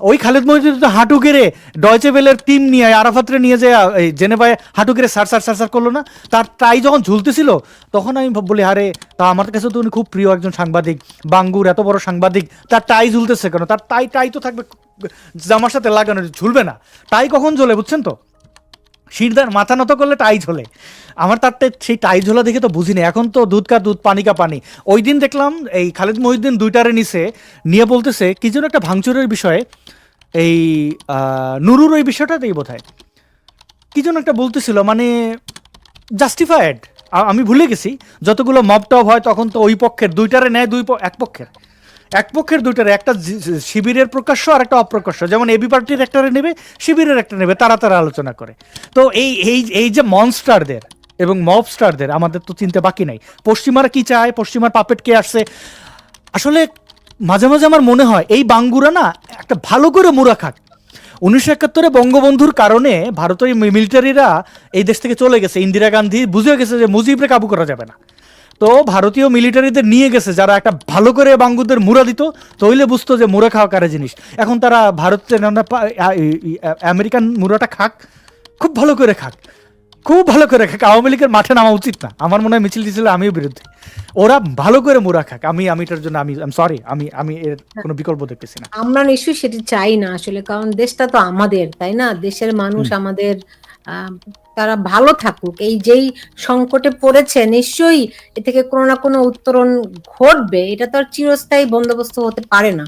ওই খালেদ মহিউদ্দিন তো হাঁটু গেড়ে ডয়চে বেলের টিম নিয়ে আরাফাত্রে নিয়ে যায় এই জেনেভায় হাঁটু গেড়ে সার সার সার সার করল না। তার টাই যখন ঝুলতেছিল, তখন আমি বলি, আরে, তা আমার কাছে তো উনি খুব প্রিয় একজন সাংবাদিক, বাঙ্গুর, এত বড় সাংবাদিক। তার টাই ঝুলতেছে কেন? তার টাই টাই তো থাকবে, জামার সাথে লাগানো, ঝুলবে না। টাই কখন ঝোলে, বুঝছেন তো? শিরদার মাথা নত করলে টাই ঝোলে আমার তার সেই টাই ঝোলা দেখে তো বুঝিনি। এখন তো দুধ কা দুধ, পানি কা পানি। ওই দিন দেখলাম, এই খালিদ মহিউদ্দিন দুইটারে নিছে, নিয়ে বলতেছে, কি যেন একটা ভাঙচুরের বিষয়ে, এই নুরুর ওই বিষয়টাতেই বোধ হয় কি যেন একটা বলতেছিল মানে জাস্টিফায়েড আমি ভুলে গেছি। যতগুলো মব টব হয়, তখন তো ওই পক্ষের, দুইটারে নেয় দুই এক পক্ষের। এক পক্ষের দুইটারে, একটা শিবিরের প্রকাশ্য আর একটা অপ্রকাশ্য। যেমন এবি পার্টির একটারে নেবে, শিবিরের একটা নেবে, তারা তারা আলোচনা করে। তো এই এই এই যে মনস্টারদের এবং মবস্টারদের আমাদের তো চিনতে বাকি নাই। পশ্চিমারা কি চায়? পশ্চিমার পাপেট কে আসছে? আসলে মাঝে মাঝে আমার মনে হয়, এই বাঙ্গুরা না একটা ভালো করে মুরা খাক। উনিশশো একাত্তরে বঙ্গবন্ধুর কারণে ভারতের মিলিটারিরা এই দেশ থেকে চলে গেছে। ইন্দিরা গান্ধী বুঝে গেছে যে মুজিবরে কাবু করা যাবে না। তো ভারতীয় মিলিটারিদের নিয়ে গেছে যারা একটা ভালো করে বাঙ্গুদের মুরা দিত তৈলে বুঝতো যে মুরা খাওয়া কারে জিনিস। এখন তারা ভারতের আমেরিকান মুরাটা খাক খুব ভালো করে খাক। খুব ভালো করে খাক আওয়ামী লীগের মাঠে নামা উচিত না। আমার মনে হয় মিছিল টিছিল আমিও বিরুদ্ধে ওরা ভালো করে মুরা খাক। আমি আমি এটার জন্য আমি সরি আমি আমি এর কোনো বিকল্প দেখতেছি না। আমরা নিশ্চয়ই সেটি চাই না আসলে কারণ দেশটা তো আমাদের তাই না? দেশের মানুষ আমাদের তারা ভালো থাকুক। এই যেই সংকটে পড়েছে, নিশ্চয়ই এ থেকে কোনো না কোনো উত্তরণ ঘটবে, এটা তো আর চিরস্থায়ী বন্দোবস্ত হতে পারে না।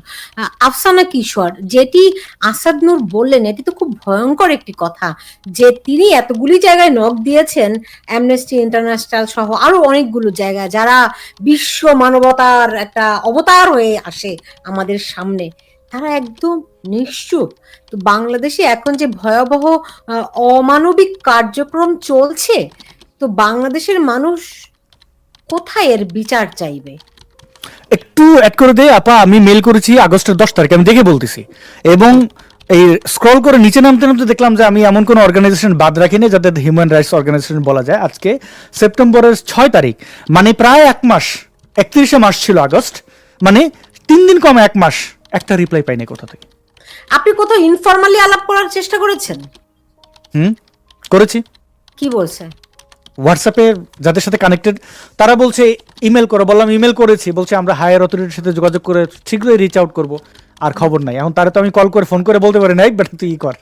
আফসানা কিশোর, যেটি আসাদ নূর বললেন, এটি তো খুব ভয়ঙ্কর একটি কথা যে তিনি এতগুলি জায়গায় নখ দিয়েছেন অ্যামনেস্টি ইন্টারন্যাশনাল সহ আরও অনেকগুলো জায়গায়, যারা বিশ্ব মানবতার একটা অবতার হয়ে আসে আমাদের সামনে। তারা একদম নিশ্চুপ। তো বাংলাদেশে এখন যে ভয়াবহ অমানবিক কার্যক্রম চলছে, তো বাংলাদেশের মানুষ কোথায় এর বিচার চাইবে? একটু অ্যাড করে দে, আপা, আমি মেল করেছি আগস্টের দশ তারিখে, আমি দেখে বলতেছি। এবং এই স্ক্রল করে নিচে নামতে নামতে দেখলাম যে আমি এমন কোনো অর্গানাইজেশন বাদ রাখিনি যাতে হিউম্যান রাইটস অর্গানাইজেশন বলা যায়। আজকে সেপ্টেম্বরের ছয় তারিখ মানে প্রায় এক মাস, একত্রিশে মাস ছিল আগস্ট মানে তিন দিন কম এক মাস একটা রিপ্লাই পাইনি কোথা থেকে? আপনি কোথাও ইনফরমালি আলাপ করার চেষ্টা করেছেন? হুম? করেছি। কি বলছে? হোয়াটসঅ্যাপে যাদের সাথে কানেক্টেড তারা বলছে ইমেল করো। বললাম ইমেল করেছি। বলছে আমরা হায়ার অথরিটির সাথে যোগাযোগ করে শীঘ্রই রিচ আউট করব। আর খবর নাই। এখন তারা তো আমি কল করে ফোন করে বলতে পারি নাই বাট তুই ই কর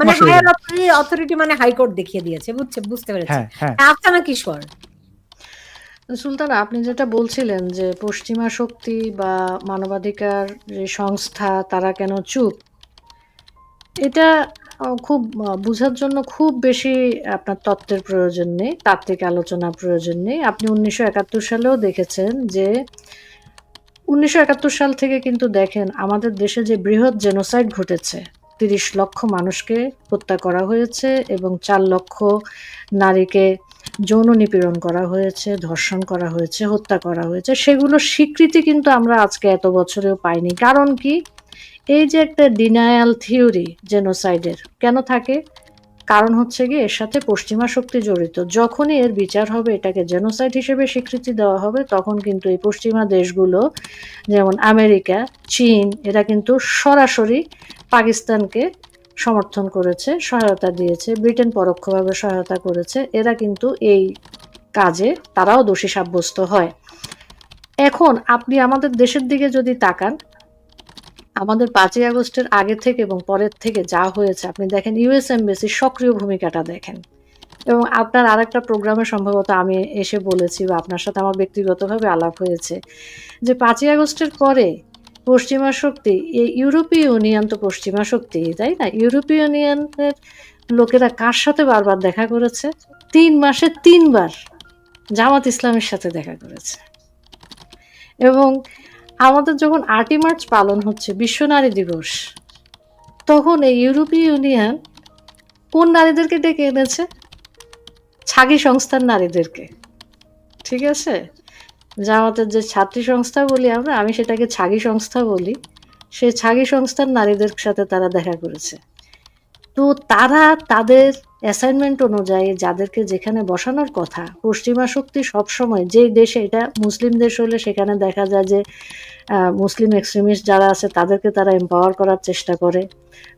মানে হয়ে হায়ার অথরিটি মানে হাইকোর্ট দেখিয়ে দিয়েছে বুঝছে বুঝতে পেরেছি। হ্যাঁ হ্যাঁ। আফসানা কিশোর সুলতানা, আপনি যেটা বলছিলেন যে পশ্চিমা শক্তি বা মানবাধিকার যে সংস্থা, তারা কেন চুপ? এটা খুব বোঝার জন্য খুব বেশি আপনার তত্ত্বের প্রয়োজন নেই, তাত্ত্বিক আলোচনা প্রয়োজন নেই। আপনি উনিশশো একাত্তর সালেও দেখেছেন যে, উনিশশো একাত্তর সাল থেকে কিন্তু দেখেন আমাদের দেশে যে বৃহৎ জেনোসাইড ঘটেছে তিরিশ লক্ষ মানুষকে হত্যা করা হয়েছে এবং চার লক্ষ নারীকে যৌন নিপীড়ন করা হয়েছে, ধর্ষণ করা হয়েছে, হত্যা করা হয়েছে। সেগুলো স্বীকৃতি কিন্তু আমরা আজকে এত বছরেও পাইনি। কারণ কি? এই যে একটা ডিনায়াল থিওরি জেনোসাইডের কেন থাকে? কারণ হচ্ছে গিয়ে এর সাথে পশ্চিমা শক্তি জড়িত। যখনই এর বিচার হবে, এটাকে জেনোসাইড হিসেবে স্বীকৃতি দেওয়া হবে, তখন কিন্তু এই পশ্চিমা দেশগুলো, যেমন আমেরিকা, চীন, এরা কিন্তু সরাসরি পাকিস্তানকে সমর্থন করেছে, সহায়তা দিয়েছে, ব্রিটেন পরোক্ষভাবে সহায়তা করেছে, এরা কিন্তু এই কাজে তারাও দোষী সাব্যস্ত হয়। এখন আপনি আমাদের দেশের দিকে যদি তাকান, আমাদের পাঁচই আগস্টের আগে থেকে এবং পরের থেকে যা হয়েছে, আপনি দেখেন ইউএস এমবেসির সক্রিয় ভূমিকাটা দেখেন। এবং আপনার আরেকটা প্রোগ্রামে সম্ভবত আমি এসে বলেছি বা আপনার সাথে আমার ব্যক্তিগতভাবে আলাপ হয়েছে যে পাঁচই আগস্টের পরে পশ্চিমা শক্তি ইউরোপীয় ইউনিয়ন তো পশ্চিমা শক্তি, তাই না? ইউরোপীয় ইউনিয়নের লোকেরা কার সাথে বারবার দেখা করেছে? তিন মাসে তিনবার জামাত ইসলামের সাথে দেখা করেছে। এবং আমাদের যখন আটই মার্চ পালন হচ্ছে, বিশ্ব নারী দিবস, তখন এই ইউরোপীয় ইউনিয়ন কোন নারীদেরকে ডেকে এনেছে? ছাগি সংস্থার নারীদেরকে। ঠিক আছে? জামাতের যে ছাত্রী সংস্থা বলি আমরা, আমি সেটাকে ছাগি সংস্থা বলি। সে ছাগি সংস্থার নারীদের সাথে তারা দেখা করেছে। তো তারা তাদের অ্যাসাইনমেন্ট অনুযায়ী যাদেরকে যেখানে বসানোর কথা, পশ্চিমা শক্তি সবসময় যেই দেশে, এটা মুসলিম দেশ হলে সেখানে দেখা যায় যে মুসলিম এক্সট্রিমিস্ট যারা আছে, তাদেরকে তারা এম্পাওয়ার করার চেষ্টা করে।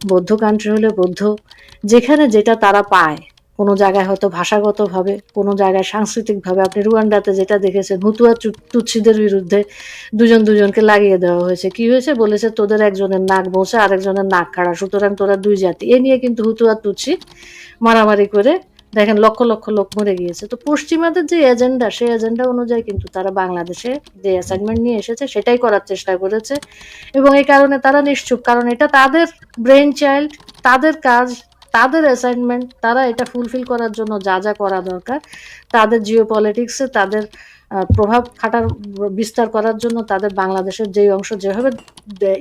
বৌদ্ধ কান্ট্রি হলে বৌদ্ধ, যেখানে যেটা তারা পায়। কোনো জায়গায় হয়তো ভাষাগতভাবে, কোনো জায়গায় সাংস্কৃতিকভাবে, আপনি রুয়ান্ডাতে যেটা দেখেছেন, হুতুয়া তুৎসিদের বিরুদ্ধে দুজন দুজনকে লাগিয়ে দেওয়া হয়েছে। কি হয়েছে? বলেছে তোদের একজনের নাক বসে আরেকজনের নাক খাড়া সুতরাং তোরা দুই জাতি। এ নিয়ে কিন্তু হুতুয়া তুচ্ছি মারামারি করে দেখেন লক্ষ লক্ষ লোক মরে গিয়েছে। তো পশ্চিমাদের যে এজেন্ডা, সেই এজেন্ডা অনুযায়ী কিন্তু তারা বাংলাদেশে যে অ্যাসাইনমেন্ট নিয়ে এসেছে, সেটাই করার চেষ্টা করেছে। এবং এই কারণে তারা নিশ্চুপ। কারণ এটা তাদের ব্রেন চাইল্ড তাদের কাজ তাদের অ্যাসাইনমেন্ট তারা এটা ফুলফিল করার জন্য যা যা করা দরকার, তাদের জিও পলিটিক্সে তাদের প্রভাব খাটার, বিস্তার করার জন্য তাদের বাংলাদেশের যেই অংশ যেভাবে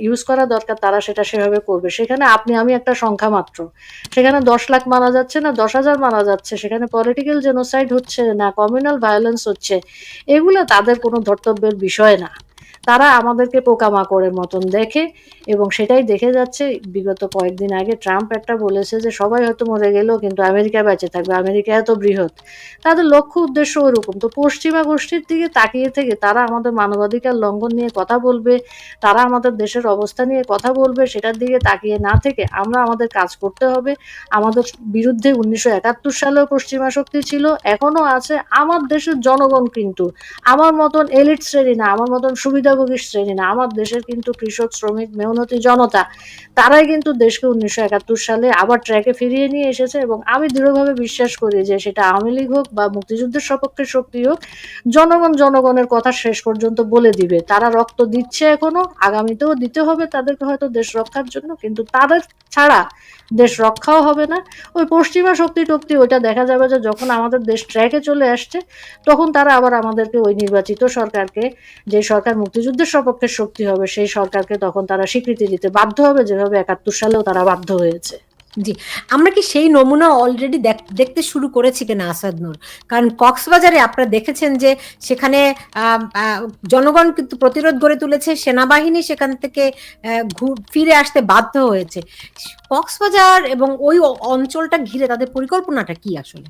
ইউজ করা দরকার, তারা সেটা সেভাবে করবে। সেখানে আপনি, আমি একটা সংখ্যা মাত্র। সেখানে দশ লাখ মারা যাচ্ছে না, দশ হাজার মারা যাচ্ছে। সেখানে পলিটিক্যাল জেনোসাইড হচ্ছে না কমিউনাল ভায়োলেন্স হচ্ছে। এগুলো তাদের কোনো ধর্তব্যের বিষয় না। তারা আমাদেরকে পোকামাকড়ের মতন দেখে এবং সেটাই দেখে যাচ্ছে। বিগত কয়েকদিন আগে ট্রাম্প একটা বলেছে যে, সবাই হয়তো মরে গেলেও কিন্তু আমেরিকা বেঁচে থাকবে, আমেরিকা এত বৃহৎ। তাদের লক্ষ্য উদ্দেশ্য ওরকম। তো পশ্চিমা গোষ্ঠীর দিকে তাকিয়ে থেকে তারা আমাদের মানবাধিকার লঙ্ঘন নিয়ে কথা বলবে, তারা আমাদের দেশের অবস্থা নিয়ে কথা বলবে, সেটার দিকে তাকিয়ে না থেকে আমরা আমাদের কাজ করতে হবে। আমাদের বিরুদ্ধে উনিশশো একাত্তর সালেও পশ্চিমা শক্তি ছিল এখনও আছে। আমার দেশের জনগণ কিন্তু, আমার মতন এলিট শ্রেণি না, আমার মতন সুবিধাভোগী শ্রেণি না। আমার দেশের কিন্তু কৃষক, শ্রমিক, মেহনতি জনতা, তারাই কিন্তু দেশকে উনিশশো একাত্তর সালে আবার ট্র্যাকে ফিরিয়ে নিয়ে এসেছে এবং আমি দৃঢ়ভাবে বিশ্বাস করি যে সেটা আওয়ামী লীগ হোক বা মুক্তিযুদ্ধের সপক্ষে শক্তি হোক, জনগণ জনগণের কথা শেষ পর্যন্ত বলে দিবে। তারা রক্ত দিচ্ছে এখনও, আগামীতেও দিতে হবে তাদেরকে হয়তো দেশ রক্ষার জন্য, কিন্তু তাদের ছাড়া দেশ রক্ষাও হবে না। ওই পশ্চিমা শক্তি টক্তি, ওইটা দেখা যাবে যে যখন আমাদের দেশ ট্র্যাকে চলে আসছে, তখন তারা আবার আমাদেরকে ওই নির্বাচিত সরকারকে, যে সরকার মুক্তিযুদ্ধের সপক্ষে শক্তি হবে সেই সরকারকে তখন তারা স্বীকৃতি দিতে বাধ্য হবে যেভাবে একাত্তর সালেও তারা বাধ্য হয়েছে। জি আমরা কি সেই নমুনা অলরেডি দেখতে শুরু করেছি কিনা আসাদ নূর? কারণ কক্সবাজারে আপনারা দেখেছেন যে সেখানে আহ, আহ, জনগণ কিন্তু প্রতিরোধ গড়ে তুলেছে সেনাবাহিনী সেখান থেকে আহ, ফিরে আসতে বাধ্য হয়েছে। কক্সবাজার এবং ওই অঞ্চলটা ঘিরে তাদের পরিকল্পনাটা কি আসলে?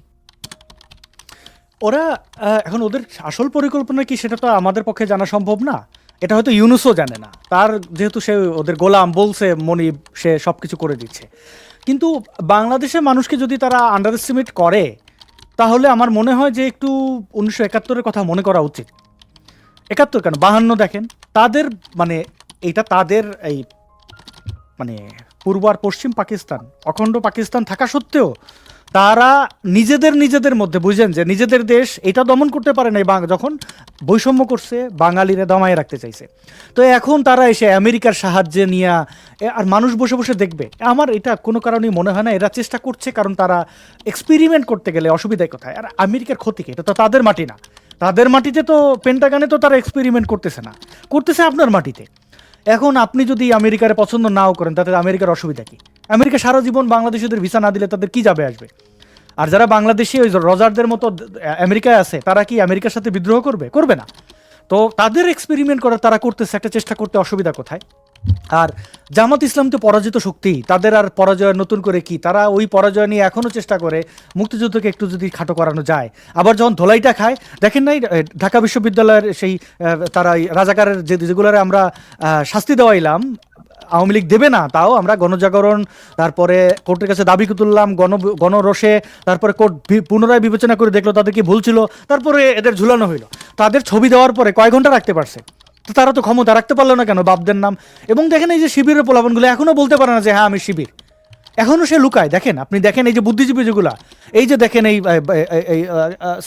ওরা আহ, এখন ওদের আসল পরিকল্পনা কি সেটা তো আমাদের পক্ষে জানা সম্ভব না। এটা হয়তো ইউনুসও জানে না। তার যেহেতু সে ওদের গোলাম বলছে, মনি সে সব কিছু করে দিচ্ছে। কিন্তু বাংলাদেশের মানুষকে যদি তারা আন্ডার এস্টিমেট করে, তাহলে আমার মনে হয় যে একটু উনিশশো একাত্তরের কথা মনে করা উচিত। একাত্তর কেন? বাহান্ন দেখেন। তাদের মানে এইটা তাদের এই মানে পূর্ব আর পশ্চিম পাকিস্তান, অখণ্ড পাকিস্তান থাকা সত্ত্বেও তারা নিজেদের নিজেদের মধ্যে বুঝেন যে নিজেদের দেশ এটা দমন করতে পারে নাই যখন বৈষম্য করছে, বাঙালিরা দমায় রাখতে চাইছে। তো এখন তারা এসে আমেরিকার সাহায্যে নিয়ে আর মানুষ বসে বসে দেখবে। আমার এটা কোনো কারণেই মনে হয় না, এরা চেষ্টা করছে কারণ তারা এক্সপেরিমেন্ট করতে গেলে অসুবিধায় কোথায়। আর আমেরিকার ক্ষতি কি? এটা তো তাদের মাটি না। তাদের মাটিতে তো পেন্টাগানে তো তারা এক্সপেরিমেন্ট করতেছে না। করতেছে আপনার মাটিতে। এখন আপনি যদি আমেরিকার পছন্দ নাও করেন, তাতে আমেরিকার অসুবিধা কি? আমেরিকা সারা জীবন বাংলাদেশিদের ভিসা না দিলে তাদের কি যাবে, আসবে? আর যারা বাংলাদেশি, ওই রজারদের মতো আমেরিকায় আছে, তারা কি আমেরিকার সাথে বিদ্রোহ করবে? করবে না। তো তাদের এক্সপেরিমেন্ট করার, তারা করতেছে একটা চেষ্টা করতে অসুবিধা কোথায়? আর জামাত ইসলাম তো পরাজিত শক্তি, তাদের আর পরাজয় নতুন করে কি? তারা ওই পরাজয় নিয়ে এখনও চেষ্টা করে, মুক্তিযুদ্ধকে একটু যদি খাটো করানো যায়। আবার যখন ধোলাইটা খায়, দেখেন নাই ঢাকা বিশ্ববিদ্যালয়ের সেই তারা রাজাকারের যে যেগুলোরে আমরা শাস্তি দেওয়াইলাম আওয়ামী লীগ দেবে না, তাও আমরা গণজাগরণ, তারপরে কোর্টের কাছে দাবি তুললাম, গণ গণরসে তারপরে কোর্ট পুনরায় বিবেচনা করে দেখল তাদের কি ভুল ছিল, তারপরে এদের ঝুলানো হইল। তাদের ছবি দেওয়ার পরে কয় ঘণ্টা রাখতে পারছে? তো তারা তো ক্ষমতা রাখতে পারল না কেন বাপদের নাম? এবং দেখেন এই যে শিবিরের প্রলাপনগুলো এখনও বলতে পারে না যে হ্যাঁ আমি শিবির। এখনও সে লুকায়, দেখেন, আপনি দেখেন এই যে বুদ্ধিজীবী যেগুলো, এই যে দেখেন এই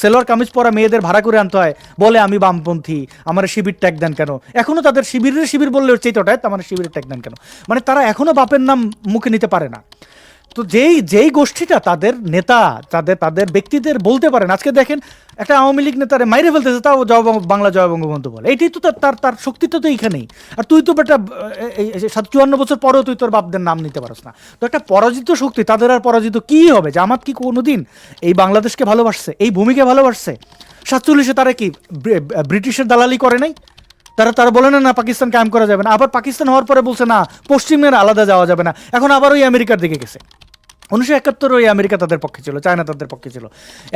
সেলোয়ার কামিজ পরা মেয়েদের ভাড়া করে আনতে হয়, বলে আমি বামপন্থী, আমার শিবির ট্যাগ দেন কেন? এখনও তাদের শিবিরের শিবির বললে চেতটায় আমার শিবিরের ট্যাগ দেন কেন? মানে তারা এখনও বাপের নাম মুখে নিতে পারে না। তো যেই যেই গোষ্ঠীটা তাদের নেতা, তাদের তাদের ব্যক্তিদের বলতে পারেন, আজকে দেখেন একটা আওয়ামী লীগ নেতারে মাইরে ফেলতেছে, তাও জয় বাংলা জয় বঙ্গবন্ধু বলে। এইটাই তো তার- তার শক্তিটা তো এইখানেই। আর তুই তো বেটা সাত, চুয়ান্ন বছর পরেও তুই তোর বাপদের নাম নিতে পারস না। তো একটা পরাজিত শক্তি, তাদের আর পরাজিত কি হবে? জামাত কি কোনোদিন এই বাংলাদেশকে ভালোবাসছে, এই ভূমিকে ভালোবাসছে? সাতচল্লিশে তারা কি ব্রিটিশের দালালি করে নাই? তারা তারা বলে না না, পাকিস্তান কায়েম করা যাবে না। আবার পাকিস্তান হওয়ার পরে বলছে, না, পশ্চিমের আলাদা যাওয়া যাবে না। এখন আবার ওই আমেরিকার দিকে গেছে। উনিশশো একাত্তর ওই আমেরিকা তাদের পক্ষে ছিল, চায়না তাদের পক্ষে ছিল।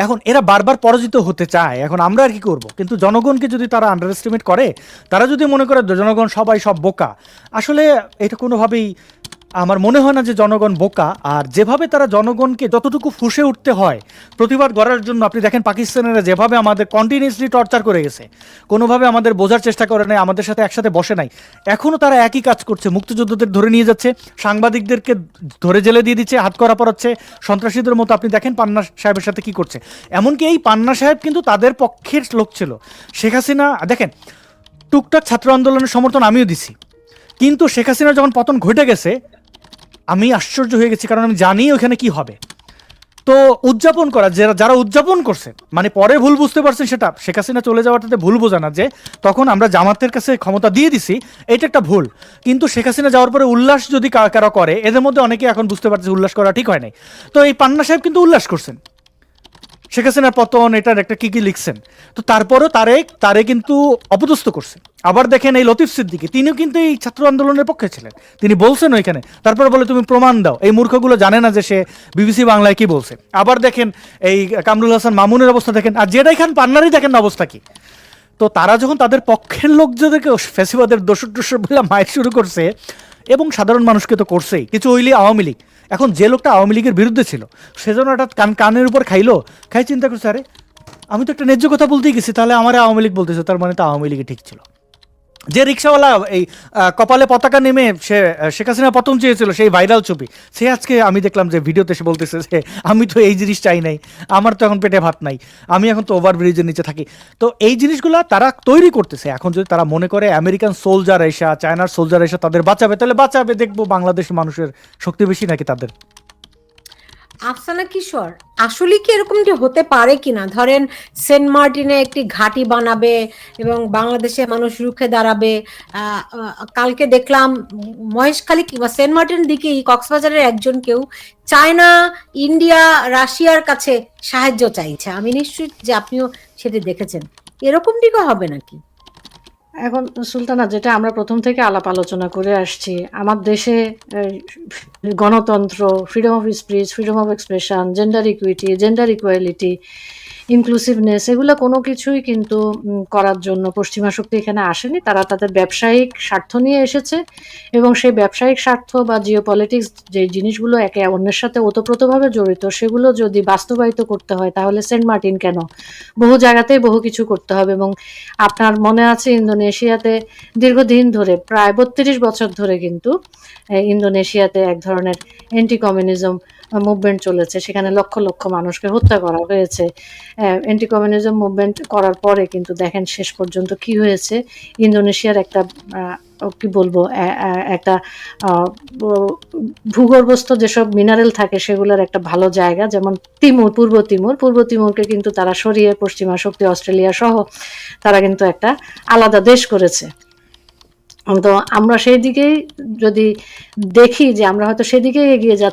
এখন এরা বারবার পরাজিত হতে চায়, এখন আমরা আর কি করব? কিন্তু জনগণকে যদি তারা আন্ডার এস্টিমেট করে, তারা যদি মনে করে জনগণ সবাই সব বোকা, আসলে এটা কোনোভাবেই আমার মনে হয় না যে জনগণ বোকা, আর যেভাবে তারা জনগণকে যতটুকু ফুসে উঠতে হয়, প্রতিবাদ করার জন্য আপনি দেখেন পাকিস্তানেরা যেভাবে আমাদের কন্টিনিউসলি টর্চার করে গেছে, কোনোভাবে আমাদের বোঝার চেষ্টা করে নাই, আমাদের সাথে একসাথে বসে নাই। এখনও তারা একই কাজ করছে, মুক্তিযোদ্ধাদের ধরে নিয়ে যাচ্ছে, সাংবাদিকদেরকে ধরে জেলে দিয়ে দিচ্ছে, হাত করা পড়াচ্ছে সন্ত্রাসীদের মতো আপনি দেখেন পান্না সাহেবের সাথে কি করছে। এমনকি এই পান্না সাহেব কিন্তু তাদের পক্ষের লোক ছিল। শেখ হাসিনা, দেখেন, টুকটাক ছাত্র আন্দোলনের সমর্থন আমিও দিছি। কিন্তু শেখ হাসিনার যখন পতন ঘটে গেছে আমি আশ্চর্য হয়ে গেছি, কারণ আমি জানি ওখানে কি হবে। তো উদযাপন করা, যারা যারা উদযাপন করছে মানে পরে ভুল বুঝতে পারছেন সেটা, শেখ হাসিনা চলে যাওয়াটাতে ভুল বোঝা না যে, তখন আমরা জামাতের কাছে ক্ষমতা দিয়ে দিছি, এটা একটা ভুল। কিন্তু শেখ হাসিনা যাওয়ার পরে উল্লাস যদি কারও করে, এদের মধ্যে অনেকে এখন বুঝতে পারছে উল্লাস করা ঠিক হয় নাই। তো এই পান্না সাহেব কিন্তু উল্লাস করছেন। শেখ হাসিনার পতন, এটার একটা কি কি লিখছেন? তো তারপরও তারে তারে কিন্তু অপদস্থ করছে আবার দেখেন এই লতিফ সিদ্দিকি, তিনিও কিন্তু এই ছাত্র আন্দোলনের পক্ষে ছিলেন। তিনি বলছেন ওইখানে, তারপরে বলে, তুমি প্রমাণ দাও। এই মূর্খগুলো জানে না যে সে বিবিসি বাংলায় কি বলছে। আবার দেখেন এই কামরুল হাসান মামুনের অবস্থা দেখেন, আর জেডাই খান পান্নারই দেখেন অবস্থা কি? তো তারা যখন তাদের পক্ষের লোকজনদেরকে ফেসিবাদের দোষর টোষর বলে মায়ের শুরু করছে এবং সাধারণ মানুষকে তো করছেই। কিছু হইলে আওয়ামী লীগ। এখন যে লোকটা আওয়ামী লীগের বিরুদ্ধে ছিল সেজন্য হঠাৎ কান কানের উপর খাইলো, খাই চিন্তা করছে, আরে, আমি তো একটা ন্যায্য কথা বলতেই গেছি, তাহলে আমার আওয়ামী লীগ বলতেছে, তার মানে তো আওয়ামী লীগই ঠিক ছিল। যে রিক্সাওয়ালা এই কপালে পতাকা নেমে সে শেখ হাসিনা পতন চেয়েছিল, সেই ভাইরাল ছবি, সে আজকে আমি দেখলাম যে ভিডিওতে সে বলতেছে যে, আমি তো এই জিনিস চাই নাই, আমার তো এখন পেটে ভাত নাই, আমি এখন তো ওভার ব্রিজের নিচে থাকি। তো এই জিনিসগুলো তারা তৈরি করতেছে। এখন যদি তারা মনে করে আমেরিকান সোলজার এসা চায়নার সোলজার এসা তাদের বাঁচাবে, তাহলে বাঁচাবে, দেখব বাংলাদেশের মানুষের শক্তি বেশি নাকি তাদের। আফসানা কিশোর, আসলে কি এরকমটি হতে পারে কিনা? ধরেন, সেন্ট মার্টিনে একটি ঘাঁটি বানাবে এবং বাংলাদেশে মানুষ রুখে দাঁড়াবে। কালকে দেখলাম মহেশখালী কিংবা সেন্ট মার্টিন দিকেই কক্সবাজারের একজন কেউ চায়না, ইন্ডিয়া, রাশিয়ার কাছে সাহায্য চাইছে। আমি নিশ্চিত যে আপনিও সেটি দেখেছেন। এরকমটি কি হবে নাকি? এখন সুলতানা, যেটা আমরা প্রথম থেকে আলাপ আলোচনা করে আসছি, আমার দেশে গণতন্ত্র freedom of speech freedom of expression gender equity gender equality inclusiveness এগুলো কোনো কিছুই কিন্তু করার জন্য পশ্চিমা শক্তি এখানে আসেনি। তারা তাদের ব্যবসায়িক স্বার্থ নিয়ে এসেছে এবং সেই ব্যবসায়িক স্বার্থ বা জিও পলিটিক্স যে জিনিসগুলো একে অন্যের সাথে ওতপ্রোতভাবে জড়িত, সেগুলো যদি বাস্তবায়িত করতে হয়, তাহলে সেন্ট মার্টিন কেন? বহু জায়গাতেই বহু কিছু করতে হবে এবং আপনার মনে আছে ইন্দোনেশিয়াতে দীর্ঘদিন ধরে, প্রায় বত্রিশ বছর ধরে কিন্তু ইন্দোনেশিয়াতে এক ধরনের অ্যান্টি কমিউনিজম মুভমেন্ট চলেছে, সেখানে লক্ষ লক্ষ মানুষকে হত্যা করা হয়েছে। অ্যান্টি কমিউনিজম মুভমেন্ট করার পরে কিন্তু দেখেন শেষ পর্যন্ত কি হয়েছে। ইন্দোনেশিয়ার একটা কি বলব একটা ভূগর্ভস্থ যেসব মিনারেল থাকে সেগুলোর একটা ভালো জায়গা, যেমন তিমুর, পূর্ব তিমুর। পূর্ব তিমুরকে কিন্তু তারা সরিয়ে পশ্চিমা শক্তি অস্ট্রেলিয়া সহ তারা কিন্তু একটা আলাদা দেশ করেছে। তো আমরা সেই দিকেই যদি দেখি যে আমরা হয়তো সেদিকেই এগিয়ে যাচ্ছি